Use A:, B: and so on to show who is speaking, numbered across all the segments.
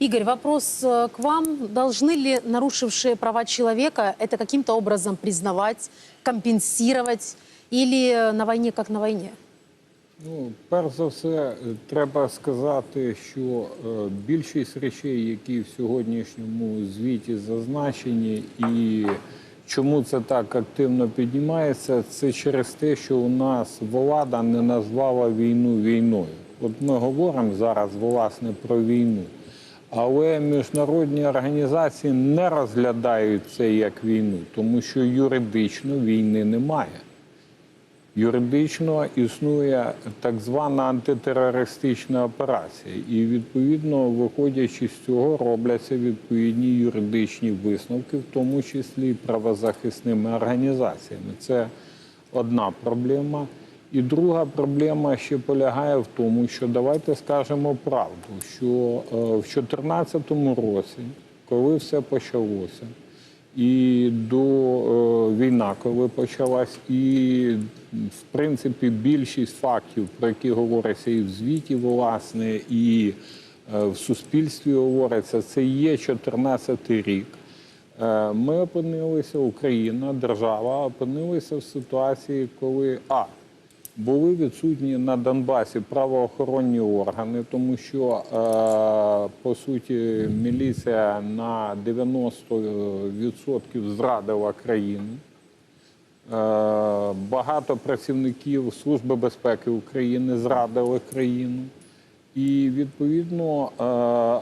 A: Игорь, вопрос э, к вам. Должны ли нарушившие права человека это каким-то образом признавать, компенсировать или э, на войне как на войне?
B: Ну, перш за все, е, треба сказати, що е, більшість речей, які в сьогоднішньому звіті зазначені, і чому це так активно піднімається, це через те, що у нас влада не назвала війну війною. От ми говоримо зараз власне про війну. Але міжнародні організації не розглядають це як війну, тому що юридично війни немає. Юридично існує так звана антитерористична операція, і відповідно, виходячи з цього, робляться відповідні юридичні висновки, в тому числі і правозахисними організаціями. Це одна проблема. І друга проблема ще полягає в тому, що давайте скажемо правду, що е, в 2014 році, коли все почалося, і до е, війна, коли почалась, і в принципі більшість фактів, про які говориться і в звіті, власне, і е, в суспільстві говориться, це є 2014 рік. Ми опинилися, Україна, держава, опинилися в ситуації, коли а були відсутні на Донбасі правоохоронні органи, тому що е, по суті міліція на 90% зрадила країну. Е, Багато працівників Служби безпеки України зрадили країну. І відповідно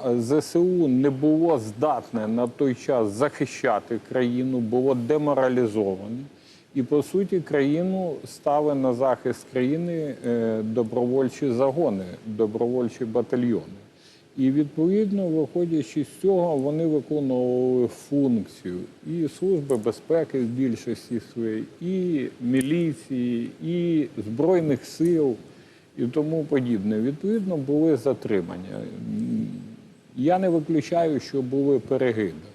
B: е, ЗСУ не було здатне на той час захищати країну, було деморалізоване. І по суті країну стали на захист країни е, добровольчі загони, добровольчі батальйони. І відповідно, виходячи з цього, вони виконували функцію і Служби безпеки в більшості своєї, і міліції, і Збройних сил, і тому подібне. Відповідно, були затримання. Я не виключаю, що були перегиби.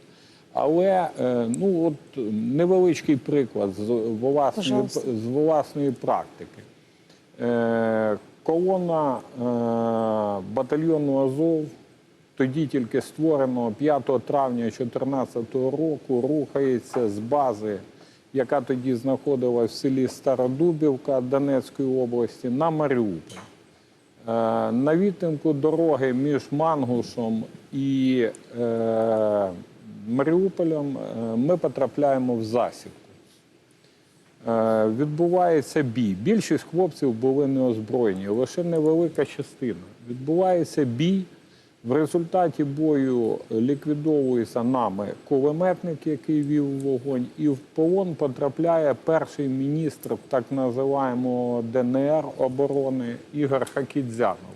B: Але е, ну от невеличкий приклад з власної,
A: Пожалуйста.
B: з власної практики. Е, Колона е, батальйону Азов, тоді тільки створеного 5 травня 2014 року, рухається з бази, яка тоді знаходилась в селі Стародубівка Донецької області, на Маріуполь. На відтинку дороги між Мангушем і Маріуполем е, ми потрапляємо в засідку. Е, Відбувається бій. Більшість хлопців були неозброєні, лише невелика частина. Відбувається бій. В результаті бою ліквідовується нами кулеметник, який вів вогонь, і в полон потрапляє перший міністр так називаємого ДНР оборони Ігор Хакідзянов.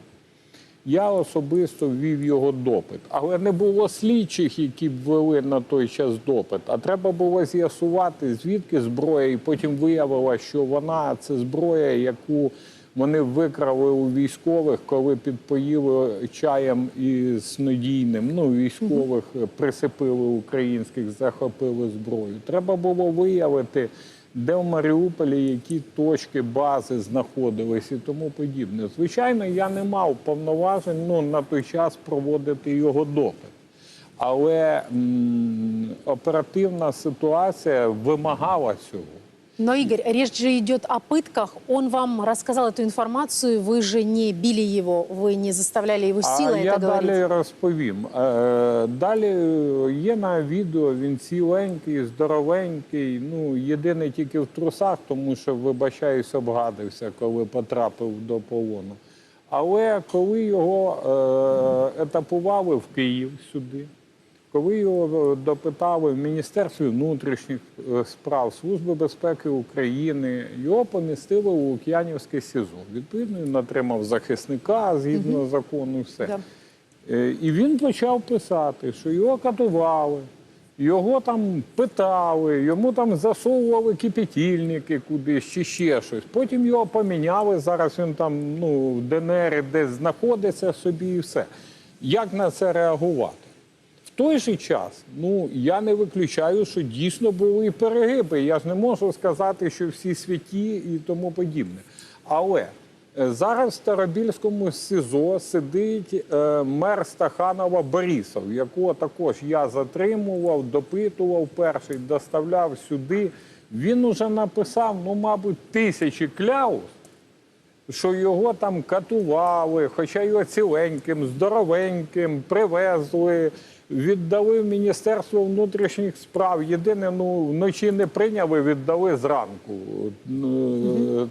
B: Я особисто ввів його допит, але не було слідчих, які б вели на той час допит. А треба було з'ясувати, звідки зброя, і потім виявилося, що вона це зброя, яку вони викрали у військових, коли підпоїли чаєм із снодійним. Ну, військових присипили українських, захопили зброю. Треба було виявити, де в Маріуполі які точки бази знаходились і тому подібне. Звичайно, я не мав повноважень ну, на той час проводити його допит. Але м, оперативна ситуація вимагала цього.
A: Но, Игорь, речь же идет о пытках. Он вам рассказал эту информацию, вы же не били его, вы не заставляли его силой
B: а я
A: это говорить.
B: далі розповім. Е, Далі є на відео, він ціленький, здоровенький. Ну, єдине тільки в трусах, тому що, вибачаюсь, обгадився, коли потрапив до полону. Але коли його е, етапували в Київ сюди, коли його допитали в Міністерстві внутрішніх е, справ Служби безпеки України, його помістили у Лук'янівське СІЗО. Відповідно, він отримав захисника згідно закону. Все.
A: Да.
B: Е, І він почав писати, що його катували, його там питали, йому там засовували кипятильники кудись чи ще щось. Потім його поміняли. Зараз він там ну, в ДНР десь знаходиться собі і все. Як на це реагувати? Той же час, ну я не виключаю, що дійсно були і перегиби. Я ж не можу сказати, що всі святі і тому подібне. Але Е, Зараз в Старобільському СІЗО сидить е, мер Стаханова Борисов, якого також я затримував, допитував перший, доставляв сюди. Він уже написав, ну, мабуть, тисячі кляус, що його там катували, хоча його ціленьким, здоровеньким, привезли, віддали в Міністерство внутрішніх справ. Єдине, ну вночі не прийняли, віддали зранку. Е,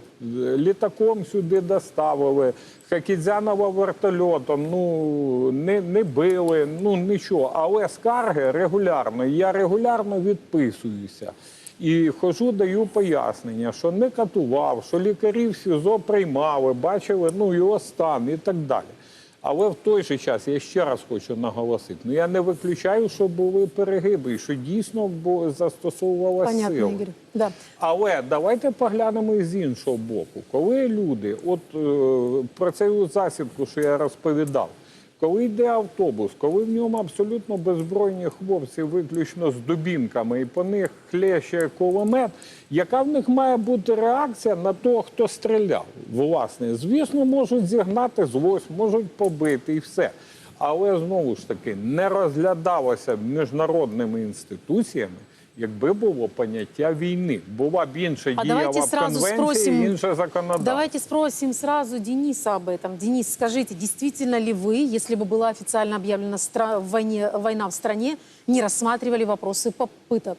B: Літаком сюди доставили, Хакідзянова вертольотом, ну не, не били, ну нічого. Але скарги регулярно. Я регулярно відписуюся. І хожу, даю пояснення, що не катував, що лікарі в СІЗО приймали, бачили ну, його стан і так далі. Але в той же час я ще раз хочу наголосити: ну я не виключаю, що були перегиби, і що дійсно застосовувалася сила.
A: Да.
B: Але давайте поглянемо з іншого боку. Коли люди, от е, про цю засідку, що я розповідав, коли йде автобус, коли в ньому абсолютно беззбройні хлопці, виключно з дубінками, і по них хлеще кулемет, яка в них має бути реакція на того, хто стріляв? Власне, звісно, можуть зігнати злость, можуть побити і все. Але знову ж таки не розглядалося міжнародними інституціями, якби було поняття війни. Була б інша
A: А
B: діяла
A: давайте
B: б
A: сразу
B: конвенція,
A: спросим-
B: інше законодавство.
A: Давайте спросим сразу Дениса об этом. Денис, скажите, действительно ли вы, если бы была официально объявлена стра- в войне, война в стране, не рассматривали вопросы попыток?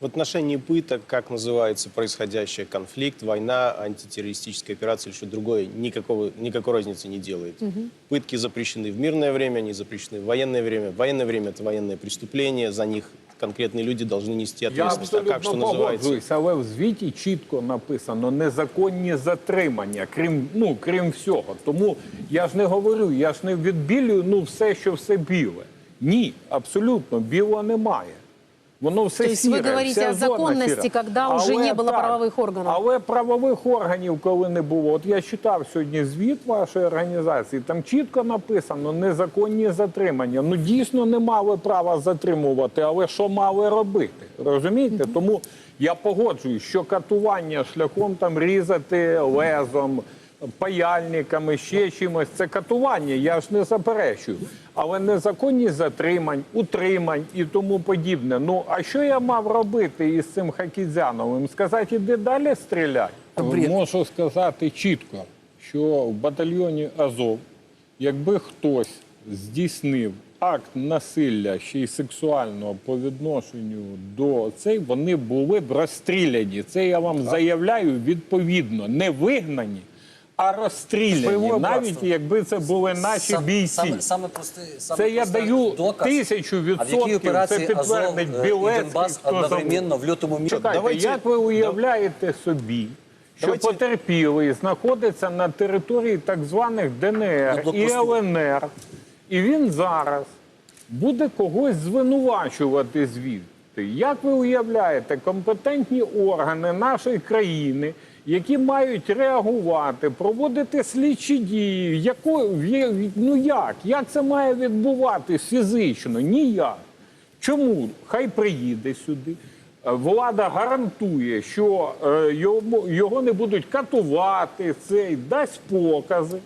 C: В отношении пыток, как называется происходящий конфликт, война, антитеррористическая операция или что другое, никакого, никакой разницы не делает. Пытки запрещены в мирное время, они запрещены в военное время. В военное время это военное преступление, за них конкретные люди должны нести
B: Я
C: ответственность. А как что
B: абсолютно
C: называется?
B: погоджуюсь, але в звіті чітко написано незаконні затримання, крім, ну, крім всього. Тому я ж не говорю, я ж не відбілюю ну, все, що все біле. Ні, абсолютно, білого немає. Воно все
A: То есть вы говорите
B: вся
A: о
B: зона
A: законности,
B: сіра.
A: когда уже не было правових органів.
B: Але правових органів, коли не було, от я читав сьогодні звіт вашої організації, там чітко написано незаконні затримання. Ну дійсно не мали права затримувати, але що мали робити? Розумієте? Тому я погоджуюсь, що катування шляхом там різати лезом. Паяльниками, ще чимось, це катування, я ж не заперечую. Але незаконні затримань, утримань і тому подібне. Ну а що я мав робити із цим Хакідзяновим? Сказати, іди далі стріляй? Можу сказати чітко, що в батальйоні Азов, якби хтось здійснив акт насилля ще й сексуального по відношенню до цей, вони були б розстріляні. Це я вам заявляю відповідно, не вигнані. А розстріляні, навіть
D: братство.
B: якби це були наші
D: Сам-
B: бійці.
D: Саме, саме простий, саме
B: Це я даю
D: доказ.
B: тисячу відсотків. Це підтвердить
D: е,
B: Білецький,
D: одновременно в лютому місяці?
B: Чекайте,
C: Давайте-
B: як ви уявляєте собі, що
C: Давайте-
B: потерпілий знаходиться на території так званих ДНР і. ЛНР, і він зараз буде когось звинувачувати звідти? Як ви уявляєте, компетентні органи нашої країни, які мають реагувати, проводити слідчі дії, яко, ну як? Як це має відбуватись фізично? Ніяк. Чому? Хай приїде сюди. Влада гарантує, що е, його не будуть катувати, цей дасть покази.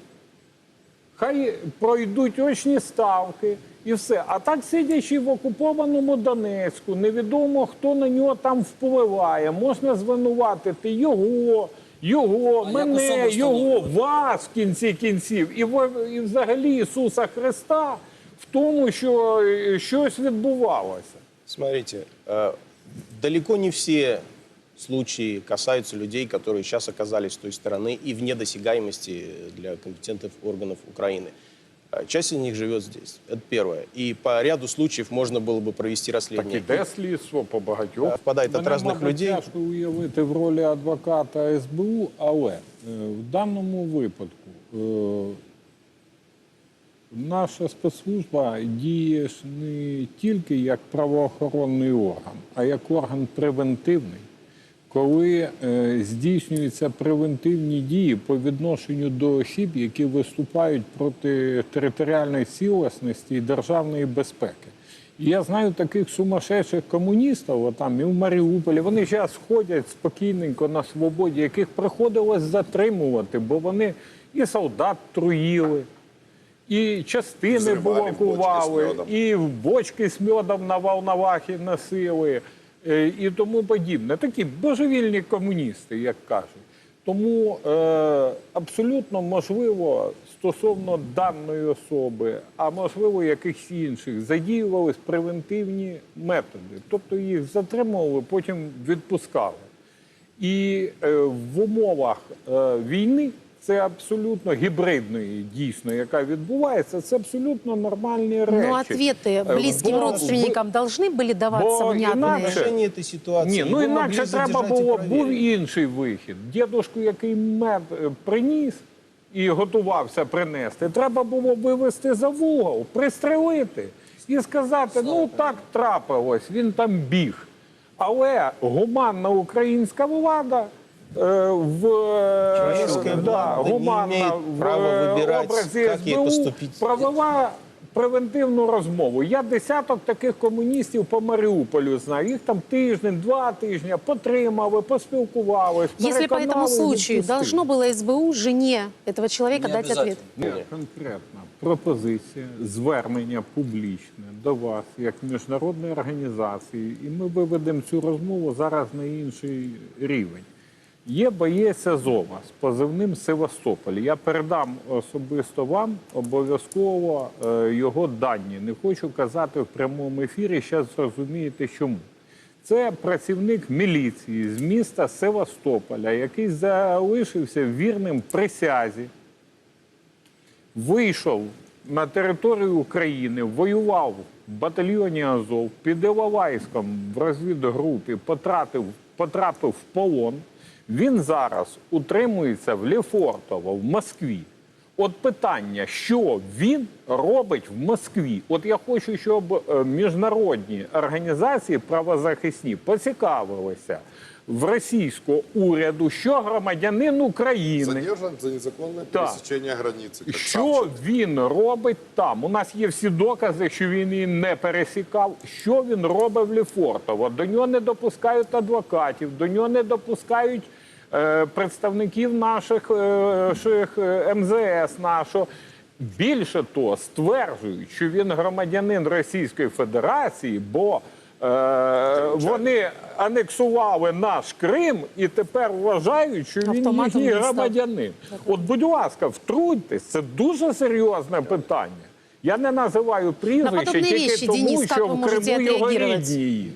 B: Хай пройдуть очні ставки і все. А так, сидячи в окупованому Донецьку, невідомо хто на нього там впливає. Можна звинуватити його, його,
D: А як
B: мене,
D: особу
B: його,
D: встановлювати?
B: вас в кінці кінців, і, в- і взагалі Ісуса Христа в тому, що е, щось відбувалося.
C: Смотрите, э, далеко не все случаи касаются людей, которые сейчас оказались с той стороны и вне досягаемости для компетентных органов Украины. Э, Часть из них живет здесь. Это первое. И по ряду случаев можно было бы провести
B: Так
C: расследование.
B: іде слідство по багатьох.
C: Е, впадають від
B: Мене,
C: різних
B: мабуть,
C: людей.
B: Тяжко уявити в ролі адвоката СБУ, але е, в даному випадку е, наша спецслужба діє ж не тільки як правоохоронний орган, а як орган превентивний. Коли е, здійснюються превентивні дії по відношенню до осіб, які виступають проти територіальної цілісності і державної безпеки. І я знаю таких сумасшедших комуністів, там і в Маріуполі, вони зараз ходять спокійненько на свободі, яких приходилось затримувати, бо вони і солдат труїли, і частини
E: Взривали бочки з
B: блокували,
E: медом.
B: і в бочки з медом на Волновахі носили, і тому подібне. Такі божевільні комуністи, як кажуть. Тому е, абсолютно можливо стосовно даної особи, а можливо якихось інших, задіювались превентивні методи. Тобто їх затримували, потім відпускали. І е, в умовах е, війни це абсолютно гібридної, дійсно, яка відбувається, це абсолютно нормальні речі.
A: Но ответы
B: Е,
A: близким
B: бо-
A: родственникам должны были даваться
B: бо
A: внятные?
B: інакше-
C: Решение этой ситуации.
B: Ні, ну
C: его
B: інакше
C: могли
B: треба
C: задержать и
B: було
C: проверить.
B: був інший вихід. Дідушку, який мед е, приніс і готувався принести, треба було вивести за вугол, пристрелити і сказати: ну так трапилось, він там біг. Але гуманна українська влада. е, В е,
C: Человеческая влада не
B: гуманна
C: имеет
B: в
C: права
B: е,
C: выбирать,
B: образі
C: как ей
B: СБУ
C: поступить.
B: провела превентивну розмову. Я десяток таких комуністів по Маріуполю знаю. Їх там тиждень, два тижні потримали, поспілкувались.
A: Если по этому
B: переконали,
A: случаю
B: відпустили.
A: должно было СБУ жене этого человека
D: Не
A: дать ответ?
D: обязательно.
B: Є конкретна пропозиція, звернення публічне до вас як міжнародної організації, і ми виведемо цю розмову зараз на інший рівень. Є боєць Азова з позивним Севастополь. Я передам особисто вам обов'язково е, його дані. Не хочу казати в прямому ефірі. Зараз зрозумієте, чому. Це працівник міліції з міста Севастополя, який залишився вірним присязі вийшов на територію України, воював в батальйоні Азов, під Іловайськом в розвідгрупі потрапив, потрапив в полон. Він зараз утримується в Лефортово, в Москві. От питання, що він робить в Москві? От я хочу, щоб е, міжнародні організації правозахисні поцікавилися в російського уряду, що громадянин України.
E: Задержан за пересечение границы. как
B: Що він робить там? У нас є всі докази, що він її не пересікав. Що він робить в Лефортово? До нього не допускають адвокатів, до нього не допускають представників наших е, е, МЗС нашого. Більше того, стверджують, що він громадянин Російської Федерації, бо е, вони анексували наш Крим і тепер вважають, що він
A: Автоматом
B: їхній громадянин. От, будь ласка, втрутьтесь, це дуже серйозне питання. Я не називаю прізвище тільки тому, що в Криму його рідні є.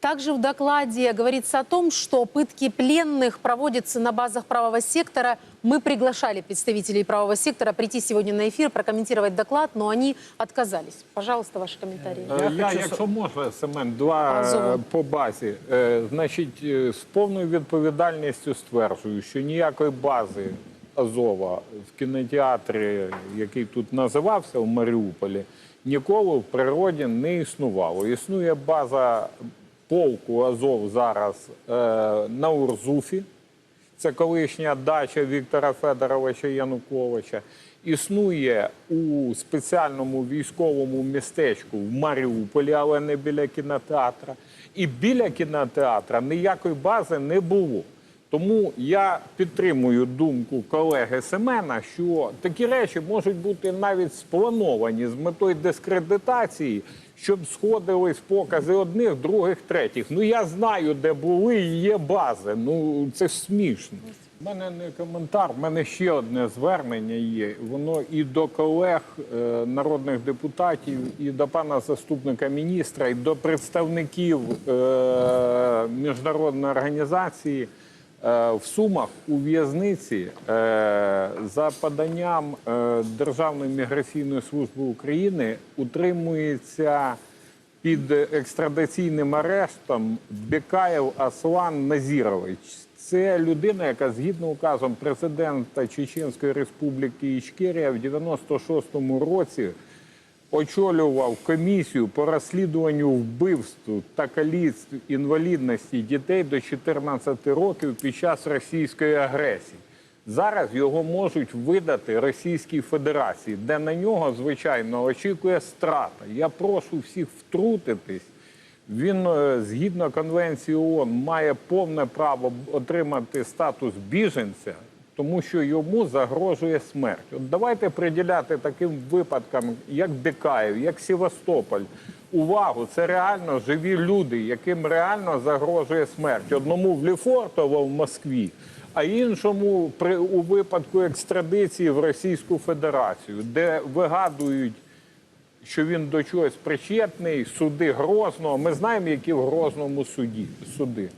A: Также в докладе говорится о том, что пытки пленных проводятся на базах правого сектора. Мы приглашали представителей правого сектора прийти сегодня на эфир, прокомментировать доклад, но они отказались. Пожалуйста, ваши комментарии.
B: Е, Я, якщо можна, Семен, два
A: Азову.
B: е, по базі. Е, Значить, е, з повною відповідальністю стверджую, що ніякої бази Азова в кінотеатрі, який тут називався в Маріуполі, ніколи в природі не існувало. Існує база полку Азов зараз е, на Урзуфі. Це колишня дача Віктора Федоровича Януковича. Існує у спеціальному військовому містечку в Маріуполі, але не біля кінотеатра. І біля кінотеатра ніякої бази не було. Тому я підтримую думку колеги Семена, що такі речі можуть бути навіть сплановані з метою дискредитації, щоб сходились покази одних, других, третіх. Ну я знаю, де були і є бази. Ну це ж смішно. У мене не коментар, в мене ще одне звернення є. Воно і до колег е, народних депутатів, і до пана заступника міністра, і до представників е, міжнародної організації. Е, В Сумах у в'язниці е, за поданням е, Державної міграційної служби України утримується під екстрадиційним арештом Бекаєв Аслан Назірович. Це людина, яка згідно указом президента Чеченської Республіки Ічкерія в 96-му році очолював комісію по розслідуванню вбивств та каліцтв інвалідності дітей до 14 років під час російської агресії. Зараз його можуть видати Російській Федерації, де на нього, звичайно, очікує страта. Я прошу всіх втрутитись. Він, е, згідно Конвенції ООН, має повне право отримати статус біженця тому що йому загрожує смерть. От давайте приділяти таким випадкам, як Дикаєв, як Севастополь, увагу. Це реально живі люди, яким реально загрожує смерть. Одному в Лефортово в Москві, а іншому при у випадку екстрадиції в Російську Федерацію, де вигадують що він до чогось причетний, суди Грозного. Ми знаємо, які в Грозному суді суди.